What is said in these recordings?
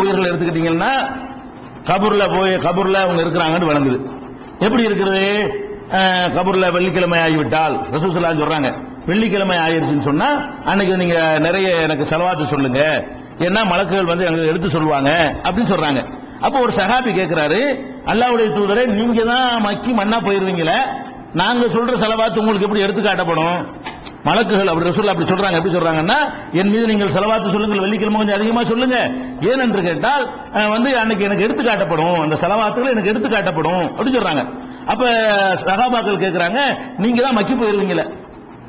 ஊழியர்கள் எடுத்துக்கிட்டீங்கன்னா கபூர்ல போய் கபூர்ல அவங்க இருக்கிறாங்கன்னு வழங்குது எப்படி இருக்கிறது? கபூர்ல வெள்ளிக்கிழமை ஆகிவிட்டால் ரசூசலா சொல்றாங்க. வெள்ளிக்கிழமை ஆயிடுச்சுன்னு சொன்னா அன்னைக்கு நீங்க நிறைய எனக்கு செலவாத்து சொல்லுங்க. ஏன்னா மலக்குகள் வந்து எங்களுக்கு எடுத்து சொல்லுவாங்க அப்படின்னு சொல்றாங்க. அப்போ ஒரு சகாபி கேட்கிறாரு அல்லாவுடைய தூதரை நீங்க தான் மக்கி மண்ணா போயிருவீங்களே. நாங்க சொல்ற செலவாத்து உங்களுக்கு எப்படி எடுத்து காட்டப்படும்? மலக்குகள் அப்படி ரசூல் அப்படி சொல்றாங்க எப்படி சொல்றாங்கன்னா என் மீது நீங்கள் செலவாத்து சொல்லுங்கள் வெள்ளிக்கிழமை கொஞ்சம் அதிகமா சொல்லுங்க. ஏனென்று கேட்டால் வந்து அன்னைக்கு எனக்கு எடுத்து காட்டப்படும். அந்த செலவாத்துகள் எனக்கு எடுத்து காட்டப்படும் அப்படின்னு சொல்றாங்க. அப்ப சகாபாக்கள் கேட்கிறாங்க நீங்க தான் மக்கி போயிருவீங்களே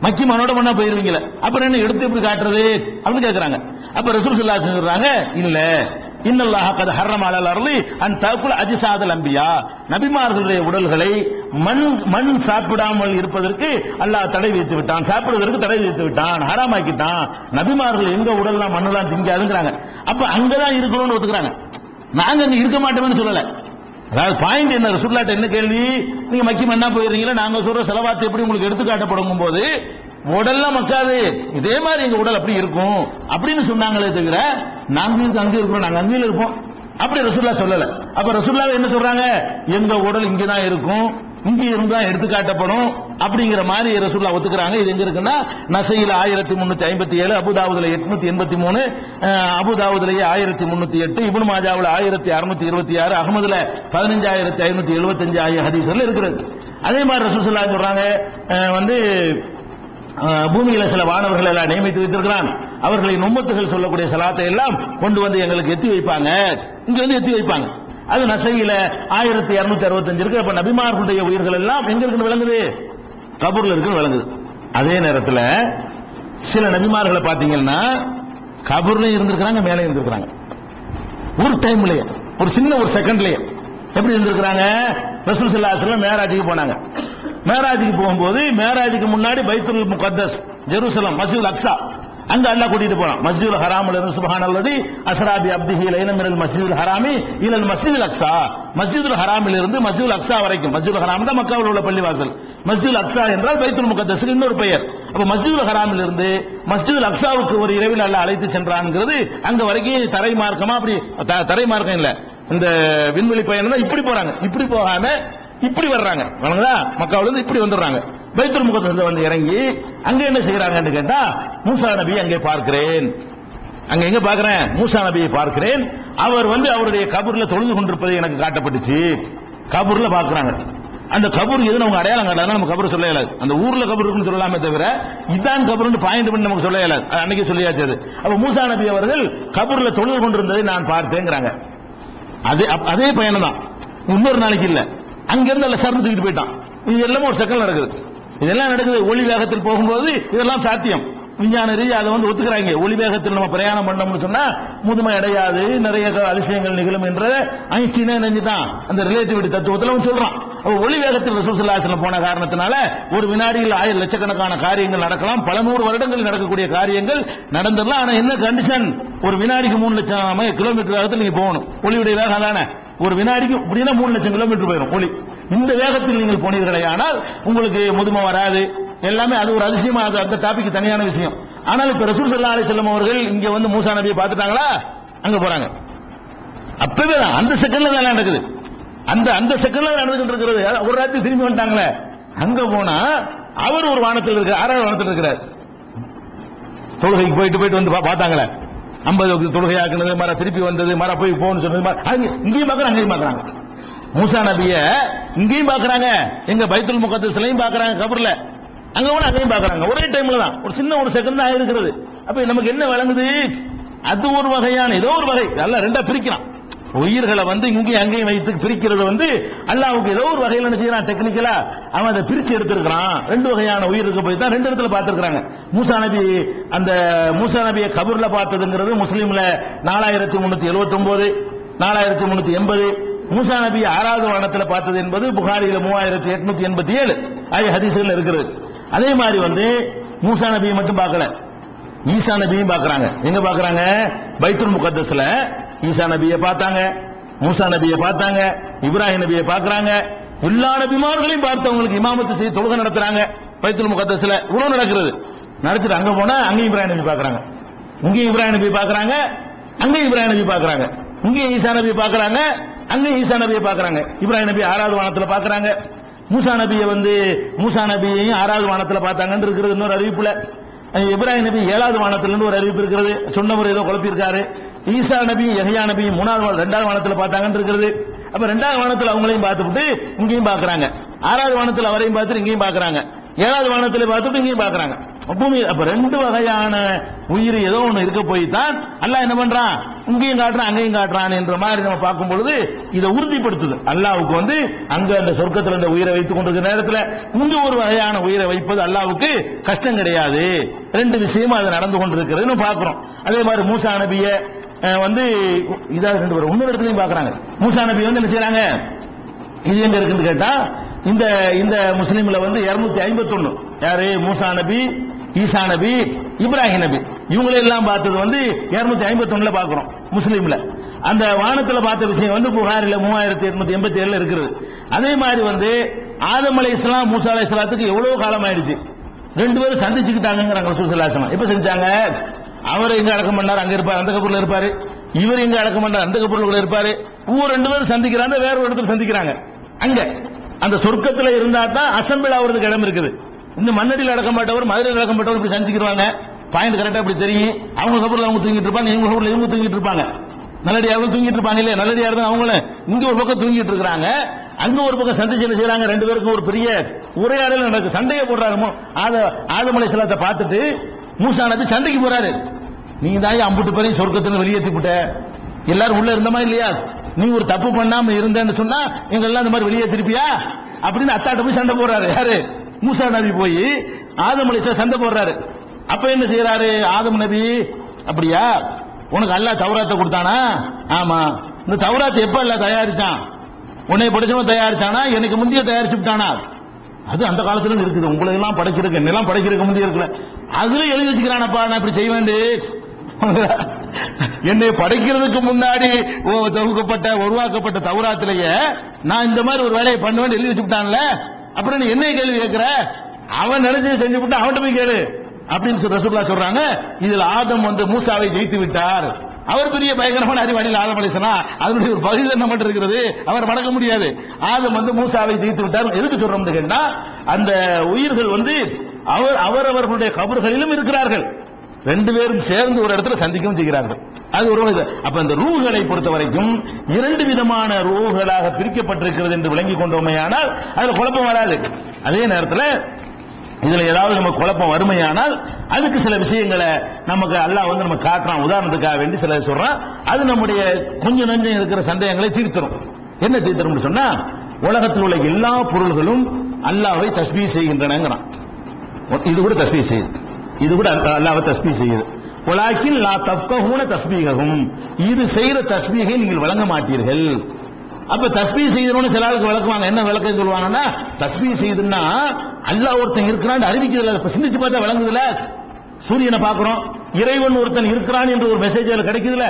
மக்கி மனோட மண்ணா போயிருவீங்களே அப்புறம் என்ன எடுத்து எப்படி காட்டுறது? அப்படின்னு கேட்கிறாங்க அப்ப ரசூல் சொல்லா சொல்றாங்க இல்ல. இன்னல்லாஹ் கத் ஹர்ரம அலல் அர்லி அன் தகுல் அஜ்சாதல் அம்பியா நபிமார்களுடைய உடல்களை மண் மண் சாப்பிடாமல் இருப்பதற்கு அல்லாஹ் தடை விதித்து விட்டான். சாப்பிடுவதற்கு தடை விதித்து விட்டான். ஹராமாக்கிட்டான். நபிமார்கள் எங்க உடல்லாம் மண்ணெல்லாம் திங்காதுங்கிறாங்க. அப்ப அங்கதான் இருக்கணும்னு ஒத்துக்கிறாங்க. நாங்க அங்க இருக்க மாட்டோம்னு சொல்லல. அதாவது பாயிண்ட் என்ன? சுற்றுலாட்ட என்ன கேள்வி? நீங்க மக்கி மண்ணா போயிருந்தீங்களா நாங்க சொல்ற செலவாத்து எப்படி உங்களுக்கு எடுத்துக்காட்டப்படும் போது உடல்லாம் மக்காது. இதே மாதிரி எங்க உடல் அப்படி இருக்கும். அப்படின்னு சொன்னாங்களே தவிர நாங்களும் அங்கே அங்க இருக்கிறோம் நாங்க அங்கேயும் இருப்போம். அப்படி ரசுல்லா சொல்லல. அப்ப ரசுல்லா என்ன சொல்றாங்க? எங்க உடல் இங்கதான் இருக்கும். இங்க இருந்தா எடுத்துக்காட்டப்படும் அப்படிங்கிற மாதிரி ரசூல்லா ஒத்துக்கிறாங்க. இது எங்க இருக்குன்னா நசையில் ஆயிரத்தி முன்னூத்தி ஐம்பத்தி ஏழு அபுதாவுதுல எட்நூத்தி எண்பத்தி மூணு அபுதாவுதுலயே ஆயிரத்தி முன்னூத்தி எட்டு இபுன் மாஜாவில் ஆயிரத்தி அறுநூத்தி இருபத்தி ஆறு அகமதுல பதினஞ்சாயிரத்தி ஐநூத்தி எழுபத்தஞ்சு ஆகிய ஹதீசர்ல இருக்கிறது அதே மாதிரி ரசூசல்லா சொல்றாங்க வந்து பூமியில சில வானவர்கள் எல்லாம் நியமித்து வைத்திருக்கிறான். அவர்களின் உம்மத்துகள் சொல்லக்கூடிய சலாத்தை எல்லாம் கொண்டு வந்து எங்களுக்கு எத்தி வைப்பாங்க. இங்க வந்து எத்தி வைப்பாங்க. அது நசையில ஆயிரத்தி இருநூத்தி அறுபத்தஞ்சு இருக்கு. அப்ப நபிமார்களுடைய உயிர்கள் எல்லாம் எங்க இருக்குன்னு விளங்குது? கபூர்ல இருக்குன்னு விளங்குது. அதே நேரத்தில் சில நபிமார்களை பாத்தீங்கன்னா கபூர்லயும் இருந்திருக்கிறாங்க மேலே இருந்திருக்கிறாங்க. ஒரு டைம்லயே ஒரு சின்ன ஒரு செகண்ட்லயே. எப்படி இருந்திருக்கிறாங்க? ரசூல் ஸல்லல்லாஹு மேராஜுக்கு போனாங்க. மேராஜுக்கு போகும்போது மேராஜுக்கு முன்னாடி பைத்துல் முகத்தஸ் ஜெருசலம் மசூல் அக்ஸா அங்க அல்லாஹ் கூட்டிட்டு போனான். மஸ்ஜிதுல் ஹராம்ல இருந்து சுப்ஹானல்லதி அல்லது அப்திஹி லைலம் மினல் மஸ்ஜிதுல் ஹராமி இலல் மஸ்ஜிதுல் அக்ஸா. மஸ்ஜிதுல் ஹராமில் இருந்து மஸ்ஜிதுல் அக்ஸா வரைக்கும். மஸ்ஜிதுல் ஹராம் தான் மக்காவில் உள்ள பள்ளிவாசல். மஸ்ஜிதுல் அக்ஸா என்றால் பைத்துல் முகத்தஸ் இன்னொரு பெயர். அப்ப மஸ்ஜிதுல் ஹராமில் இருந்து மஸ்ஜிதுல் அக்ஸாவுக்கு ஒரு இரவில் அல்லாஹ் அழைத்து சென்றான்ங்கிறது அங்க வரைக்கும் தரை மார்க்கமா அப்படி த- தரை மார்க்கம் இல்ல. இந்த விண்வெளி பயணம் தான் இப்படி போறாங்க. இப்படி போகாம இப்படி வர்றாங்க. வணங்குதா? இருந்து இப்படி வந்துடுறாங்க. பைத்துல் முகத்துல வந்து இறங்கி அங்க என்ன செய்யறாங்கன்னு கேட்டா மூசா நபி அங்கே பார்க்கிறேன். அங்க எங்க பாக்குறேன் மூசா நபியை பார்க்கிறேன். அவர் வந்து அவருடைய கபூர்ல தொழுது கொண்டிருப்பது எனக்கு காட்டப்பட்டுச்சு. கபூர்ல பாக்குறாங்க அந்த கபூர் எது நமக்கு அடையாளம் காட்டாங்க நம்ம கபூர் சொல்ல இயலாது அந்த ஊர்ல கபூர் இருக்குன்னு சொல்லலாமே தவிர இதான் கபூர்னு பாயிண்ட் பண்ணி நமக்கு சொல்ல இயலாது அன்னைக்கு சொல்லியாச்சு அது. அப்ப மூசா நபி அவர்கள் கபூர்ல தொழுது கொண்டிருந்ததை நான் பார்த்தேங்கிறாங்க. அதே அப்- அதே பயணம் தான் இன்னொரு நாளைக்கு இல்ல. அங்கிருந்து அல்ல தூக்கிட்டு போயிட்டான். இது எல்லாமே ஒரு செகண்ட் நடக்குது. இதெல்லாம் நடக்குது. ஒளி வேகத்தில் போகும்போது இதெல்லாம் சாத்தியம். விஞ்ஞான ரீதியாக அதை வந்து ஒத்துக்கிறாங்க. ஒளி வேகத்தில் நம்ம பிரயாணம் பண்ணோம்னு சொன்னா முதுமை அடையாது நிறைய க- அதிசயங்கள் நிகழும் என்ற ஐன்ஸ்டீனே நினைஞ்சுதான் அந்த ரிலேட்டிவிட்டி தத்துவத்தில் அவன் சொல்றான். ஒளி வேகத்தில் ரசூசல்லாசலம் போன காரணத்தினால ஒரு வினாடியில் ஆயிரம் லட்சக்கணக்கான காரியங்கள் நடக்கலாம். பல நூறு வருடங்களில் நடக்கக்கூடிய காரியங்கள் நடந்துடலாம். ஆனா என்ன கண்டிஷன் ஒரு வினாடிக்கு மூணு லட்சம் கிலோமீட்டர் வேகத்தில் நீங்க போகணும். ஒளியுடைய வேகம் தானே ஒரு வினாடிக்கு இப்படின்னா மூணு லட்சம் கிலோமீட்டர் போயிடும் ஒளி. இந்த வேகத்தில் நீங்கள் போனீர்களே ஆனால் உங்களுக்கு முதுமை வராது. எல்லாமே அது ஒரு அதிசயமா அது அந்த டாபிக் தனியான விஷயம். ஆனால் இப்ப ரசூல் சல்லா அலி செல்லம் அவர்கள் இங்க வந்து மூசா நபியை பார்த்துட்டாங்களா? அங்க போறாங்க. அப்பவே தான் அந்த செகண்ட்ல தான் நடக்குது? அந்த அந்த செகண்ட்ல நடந்துகிட்டு இருக்கிறது? ஒரு ராத்திரி திரும்பி வந்துட்டாங்களே. அங்க போனா அவர் ஒரு வானத்தில் இருக்க ஆறாவது வானத்தில் இருக்கிறார். தொழுகைக்கு போயிட்டு போயிட்டு வந்து பா- பார்த்தாங்களே. ஐம்பது தொழுகை ஆக்குனது மர திருப்பி வந்தது மர போய் போன்னு சொன்னது இங்கேயும் பார்க்கறாங்க அங்கேயும் பார்க்கறாங்க. மூசா நபிய இங்கேயும் பாக்குறாங்க எங்க பைத்துல் முகத்து சிலையும் பாக்குறாங்க கபர்ல. அங்க கூட அங்கேயும் பாக்குறாங்க ஒரே டைம்ல தான். ஒரு சின்ன ஒரு செகண்ட் தான் இருக்கிறது அப்ப நமக்கு என்ன விளங்குது அது ஒரு வகையான ஏதோ ஒரு வகை. நல்லா ரெண்டா பிரிக்கலாம். உயிர்களை வந்து இங்கேயும் அங்கேயும் வைத்து பிரிக்கிறது வந்து அல்லாவுக்கு ஏதோ ஒரு வகையில் என்ன செய்யறான்? டெக்னிக்கலா அவன் அதை பிரிச்சு எடுத்திருக்கிறான். ரெண்டு வகையான உயிருக்கு போய் தான் ரெண்டு இடத்துல பார்த்திருக்கிறாங்க. மூசா நபி அந்த மூசா நபியை கபூர்ல பார்த்ததுங்கிறது முஸ்லீம்ல நாலாயிரத்தி முன்னூத்தி எழுபத்தி ஒன்பது நாலாயிரத்தி முன்னூத்தி எண்பது மூசா நபி ஆறாவது வானத்தில் பார்த்தது என்பது புகாரியில் மூவாயிரத்தி எட்நூத்தி எண்பத்தி ஏழு ஆகிய ஹதீசுகள் இருக்கிறது அதே மாதிரி வந்து மூசா நபியை மட்டும் பார்க்கல. ஈசா நபியும் பார்க்கறாங்க. எங்க பார்க்கறாங்க? பைத்துல் முகத்தஸ்ல ஈசா நபியை பார்த்தாங்க. மூசா நபியை பார்த்தாங்க. இப்ராஹிம் நபியை பார்க்கறாங்க. எல்லா நபிமார்களையும் பார்த்தவங்களுக்கு இமாமத்து செய்து தொழுகை நடத்துறாங்க. பைத்துல் முகத்தஸ்ல இவ்வளவு நடக்கிறது. நடத்திட்டு அங்க போனா அங்கேயும் இப்ராஹிம் நபி பார்க்கறாங்க. இங்கேயும் இப்ராஹிம் நபி பார்க்கறாங்க. அங்கேயும் இப்ராஹிம் நபி பார்க்கறாங்க. இங்கேயும் ஈசா நபி பார்க்கறாங்க. அங்க ஈசா நபியை பாக்குறாங்க இப்ராஹிம் நபி ஆறாவது வானத்துல பாக்குறாங்க மூசா நபியை வந்து மூசா நபியையும் ஆறாவது வானத்துல பார்த்தாங்கன்னு இருக்கிறது இன்னொரு அறிவிப்புல. இப்ராஹிம் நபி ஏழாவது வானத்துல ஒரு அறிவிப்பு இருக்கிறது. சொன்னவர் ஏதோ குழப்பியிருக்காரு. ஈசா நபி எகையா நபியும் மூணாவது வாழ் ரெண்டாவது வானத்துல பார்த்தாங்கன்னு இருக்கிறது. அப்ப ரெண்டாவது வானத்துல அவங்களையும் பார்த்துட்டு இங்கேயும் பாக்குறாங்க ஆறாவது வானத்துல அவரையும் பார்த்துட்டு இங்கேயும் பாக்குறாங்க ஏழாவது வானத்துல பார்த்துட்டு இங்கேயும் பாக்குறாங்க பூமி அப்ப ரெண்டு வகையான உயிர் ஏதோ ஒண்ணு இருக்க போய் தான் அல்லாஹ் என்ன பண்றான்? இங்கேயும் காட்டுறான் அங்கேயும் காட்டுறான் என்ற மாதிரி நம்ம பார்க்கும் பொழுது இதை உறுதிப்படுத்துது. அல்லாவுக்கு வந்து அங்க அந்த சொர்க்கத்துல இந்த உயிரை வைத்துக் கொண்டிருக்கிற நேரத்துல இங்க ஒரு வகையான உயிரை வைப்பது அல்லாவுக்கு கஷ்டம் கிடையாது. ரெண்டு விஷயமும் அது நடந்து கொண்டிருக்கிறதுன்னு பார்க்கிறோம். அதே மாதிரி மூசா நபிய வந்து இதாக ரெண்டு பேரும் இன்னொரு இடத்துலயும் பார்க்குறாங்க. மூசா நபி வந்து என்ன செய்யறாங்க இது எங்க இருக்குன்னு கேட்டா இந்த இந்த முஸ்லீம்ல வந்து 251 யாரு? மூசா நபி ஈசா நபி இப்ராஹிம் நபி. இவங்களை எல்லாம் பார்த்தது வந்து இருநூத்தி ஐம்பத்தி ஒண்ணுல பாக்குறோம் முஸ்லீம்ல. அந்த வானத்துல பார்த்த விஷயம் வந்து புகாரில மூவாயிரத்தி எட்நூத்தி எண்பத்தி ஏழுல இருக்குது அதே மாதிரி வந்து ஆதம் அலை இஸ்லாம் மூசா அலை இஸ்லாத்துக்கு எவ்வளவு காலம் ஆயிடுச்சு? ரெண்டு பேரும் சந்திச்சுக்கிட்டாங்கிறாங்க சுசலாசனம் எப்ப செஞ்சாங்க அவர் எங்க அடக்கம் பண்ணார்? அங்க இருப்பார். அந்த கபூர்ல இருப்பாரு. இவர் எங்க அடக்கம் பண்ணார்? அந்த கபூர்ல கூட இருப்பாரு. பூ ரெண்டு பேரும் சந்திக்கிறாங்க வேற ஒரு இடத்துல சந்திக்கிறாங்க. அங்க. அந்த சொர்க்கத்துல இருந்தா தான் அசம்பிள் ஆகுறதுக்கு இடம் இருக்குது. இந்த மண்ணடியில் அடக்கம் மாட்டவர் மதுரையில் அடக்கம் மாட்டவர் இப்படி சந்திக்கிறாங்க பாயிண்ட் கரெக்டா இப்படி தெரியும். அவங்க கபூர்ல அவங்க தூங்கிட்டு இருப்பாங்க இவங்க கபூர்ல இவங்க தூங்கிட்டு இருப்பாங்க. நல்லடியார்கள் தூங்கிட்டு இருப்பாங்க இல்லையா? நல்லடியார் தான் அவங்களும் இங்க ஒரு பக்கம் தூங்கிட்டு இருக்கிறாங்க. அங்க ஒரு பக்கம் சந்திச்சு என்ன செய்யறாங்க ரெண்டு பேருக்கும் ஒரு பெரிய உரையாடல் நடக்கு சண்டையை போடுறாங்க ஆத ஆதமலை சிலத்தை பார்த்துட்டு மூசானது சந்தைக்கு சண்டைக்கு போறாரு. நீங்க தான் அம்புட்டு பேரையும் சொர்க்கத்துல வெளியேத்தி விட்ட எல்லாரும் உள்ள இருந்தமா இல்லையா? நீ ஒரு தப்பு பண்ணாம இருந்தேன்னு சொன்னா எங்க எல்லாம் இந்த மாதிரி வெளியேற்றிருப்பியா அப்படின்னு அத்தாட்ட போய் சண்டை போடுறாரு. யாரு? மூசா நபி போய் ஆதம் அலைஹிஸ்ஸலாம் சண்டை போடுறாரு. அப்ப என்ன செய்யறாரு ஆதம் நபி அப்படியா? உனக்கு அல்லாஹ் தௌராத்தை கொடுத்தானா? ஆமா. இந்த தௌராத்தை எப்ப அல்ல தயாரிச்சான்? உன்னை படிச்சவன் தயாரிச்சானா? எனக்கு முந்தைய தயாரிச்சு விட்டானா? அது அந்த காலத்துல இருக்குது. உங்களை எல்லாம் படைக்கிறதுக்கு என்னெல்லாம் படைக்கிறதுக்கு முந்தைய இருக்குல்ல அதுல எழுதி வச்சுக்கிறானப்பா. நான் இப்படி செய்வேண்டு என்னை படைக்கிறதுக்கு முன்னாடி ஓ, தொகுக்கப்பட்ட உருவாக்கப்பட்ட தௌராத்திலேயே நான் இந்த மாதிரி ஒரு வேலையை பண்ணுவேன் எழுதி வச்சுட்டான்ல அப்புறம் நீ என்ன கேள்வி கேட்கிற? அவன் நினைச்சதை செஞ்சு விட்டு அவன்கிட்ட போய் கேளு. அப்படின்னு சொல்லி ரசூல்லா சொல்றாங்க. இதுல ஆதம் வந்து மூசாவை ஜெயித்து விட்டார். அவர் பெரிய பயங்கரமான அறிவாளியில் ஆதம் அலிசனா அதனுடைய ஒரு பகுதி என்ன மட்டும் இருக்கிறது? அவர் மடக்க முடியாது. ஆதம் வந்து மூசாவை ஜெயித்து விட்டார். எதுக்கு சொல்றோம்னு கேட்டா அந்த உயிர்கள் வந்து அவர் அவரவர்களுடைய கபர்களிலும் இருக்கிறார்கள். ரெண்டு பேரும் சேர்ந்து ஒரு இடத்துல சந்திக்கவும் செய்கிறார்கள். அது ஒரு இது. அப்ப இந்த ரூகளை பொறுத்த வரைக்கும் இரண்டு விதமான ரூகளாக பிரிக்கப்பட்டிருக்கிறது என்று விளங்கி கொண்டோமேயானால் அதுல குழப்பம் வராது. அதே நேரத்தில் இதுல ஏதாவது நம்ம குழப்பம் வறுமையானால் அதுக்கு சில விஷயங்களை நமக்கு அல்லாஹ் வந்து நம்ம காட்டுறான். உதாரணத்துக்காக வேண்டி சில சொல்றான் அது நம்முடைய கொஞ்சம் நஞ்சம் இருக்கிற சந்தேகங்களை தீர்த்தரும். என்ன தீர்த்தரும் சொன்னா உலகத்தில் உள்ள எல்லா பொருள்களும் அல்லாவை தஸ்பீ செய்கின்றனங்கிறான். இது கூட தஸ்பீ செய்யுது. இது கூட அல்லாவை தஸ்பீ செய்யுது. உலாக்கில் லா தப்கஹூன தஸ்பீகஹும். இது செய்யற தஸ்பீகை நீங்கள் வழங்க மாட்டீர்கள். அப்ப தஸ்பீ செய்யணும்னு சில ஆளுக்கு விளக்குவாங்க என்ன விளக்கம் சொல்லுவாங்கன்னா தஸ்பீ செய்யுதுன்னா அல்லாஹ் ஒருத்தன் இருக்கிறான்னு அறிவிக்கிறதுல இப்ப சிந்திச்சு பார்த்தா விளங்குதுல சூரியனை பார்க்கிறோம். இறைவன் ஒருத்தன் இருக்கிறான் என்று ஒரு மெசேஜ் அதுல கிடைக்குதுல.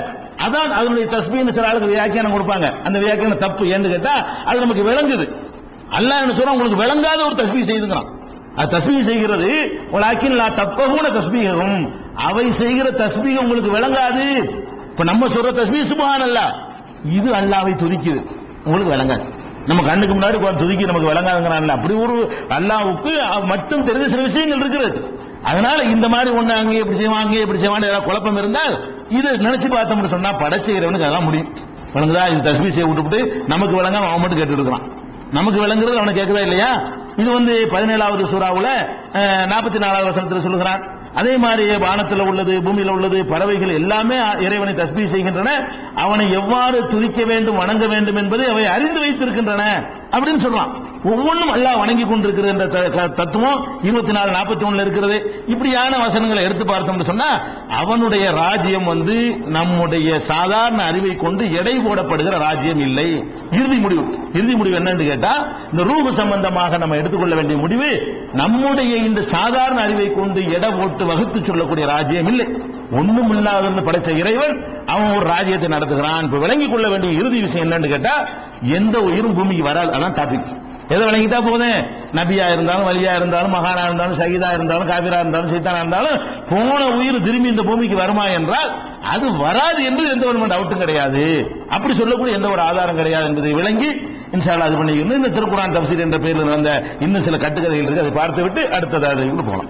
அதான் அதனுடைய தஸ்பீன்னு சில ஆளுக்கு வியாக்கியானம் கொடுப்பாங்க. அந்த வியாக்கியானம் தப்பு ஏன்னு கேட்டா அது நமக்கு விளங்குது. அல்லாஹ் என்ன சொல்றான்? உங்களுக்கு விளங்காத ஒரு தஸ்பீ செய்துங்கிறான். அது தஸ்பீ செய்கிறது. உலாக்கின் லா தப்பகுன தஸ்பீகம் அவை செய்கிற தஸ்பீகம் உங்களுக்கு விளங்காது. இப்ப நம்ம சொல்ற தஸ்மீ சுபான் அல்ல இது அல்லாவை துதிக்குது. உங்களுக்கு விளங்காது. நம்ம கண்ணுக்கு முன்னாடி துதிக்கி நமக்கு விளங்காதுங்கிறான்ல. அப்படி ஒரு அல்லாவுக்கு அவ- மட்டும் தெரிஞ்ச சில விஷயங்கள் இருக்கிறது. அதனால இந்த மாதிரி ஒண்ணு அங்கே இப்படி செய்வான் அங்கே இப்படி செய்வான் ஏதாவது குழப்பம் இருந்தால் இதை நினைச்சு பார்த்தோம்னு சொன்னா படைச்செய்கிறவனுக்கு அதான் முடியும். விளங்குதா? இது தஸ்பீ செய்ய விட்டுவிட்டு நமக்கு விளங்காம அவன் மட்டும் கேட்டு இருக்கிறான். நமக்கு விளங்குறது அவனை கேட்குதா இல்லையா? இது வந்து பதினேழாவது சூறாவுல நாற்பத்தி நாலாவது வசனத்தில் சொல்லுகிறான். அதே மாதிரி வானத்தில் உள்ளது பூமியில் உள்ளது பறவைகள் எல்லாமே இறைவனை தஸ்பி செய்கின்றன. அவனை எவ்வாறு துதிக்க வேண்டும் வணங்க வேண்டும் என்பதை அவை அறிந்து வைத்திருக்கின்றன அப்படின்னு சொல்லலாம் ஒவ்வொன்றும் அல்லாஹ் வணங்கி கொண்டிருக்கிற என்ற த- தத்துவம் இருபத்தி நாலு நாற்பத்தி ஒண்ணுல இருக்கிறது. இப்படியான வசனங்களை எடுத்து பார்த்தோம்னு சொன்னா அவனுடைய ராஜ்யம் வந்து நம்முடைய சாதாரண அறிவை கொண்டு எடை போடப்படுகிற ராஜ்யம் இல்லை. இறுதி முடிவு. இறுதி முடிவு என்னன்னு கேட்டா இந்த ரூபு சம்பந்தமாக நம்ம எடுத்துக்கொள்ள வேண்டிய முடிவு நம்முடைய இந்த சாதாரண அறிவை கொண்டு எடை போட்டு வகுத்து சொல்லக்கூடிய ராஜ்யம் இல்லை. ஒன்றும் இல்லாத படைத்த இறைவன் அவன் ஒரு ராஜ்யத்தை நடத்துகிறான். இப்ப விளங்கிக் கொள்ள வேண்டிய இறுதி விஷயம் என்னன்னு கேட்டா எந்த உயிரும் பூமிக்கு வராது. அதான் டாபிக் எதை வணங்கிட்டா போதும்? நபியா இருந்தாலும் வலியா இருந்தாலும் மகானா இருந்தாலும் சகிதா இருந்தாலும் காபிரா இருந்தாலும் சைத்தானா இருந்தாலும் போன உயிர் திரும்பி இந்த பூமிக்கு வருமா என்றால் அது வராது என்று எந்த ஒரு டவுட்டும் கிடையாது. அப்படி சொல்லக்கூடிய எந்த ஒரு ஆதாரம் கிடையாது என்பதை விளங்கி இன்ஷால்லா அது பண்ணிக்கணும் இந்த திருக்குறான் தப்சீர் என்ற பெயரில் நடந்த இன்னும் சில கட்டுக்கதைகள் இருக்கு அதை பார்த்து விட்டு அடுத்தது அதுக்கு போகலாம்.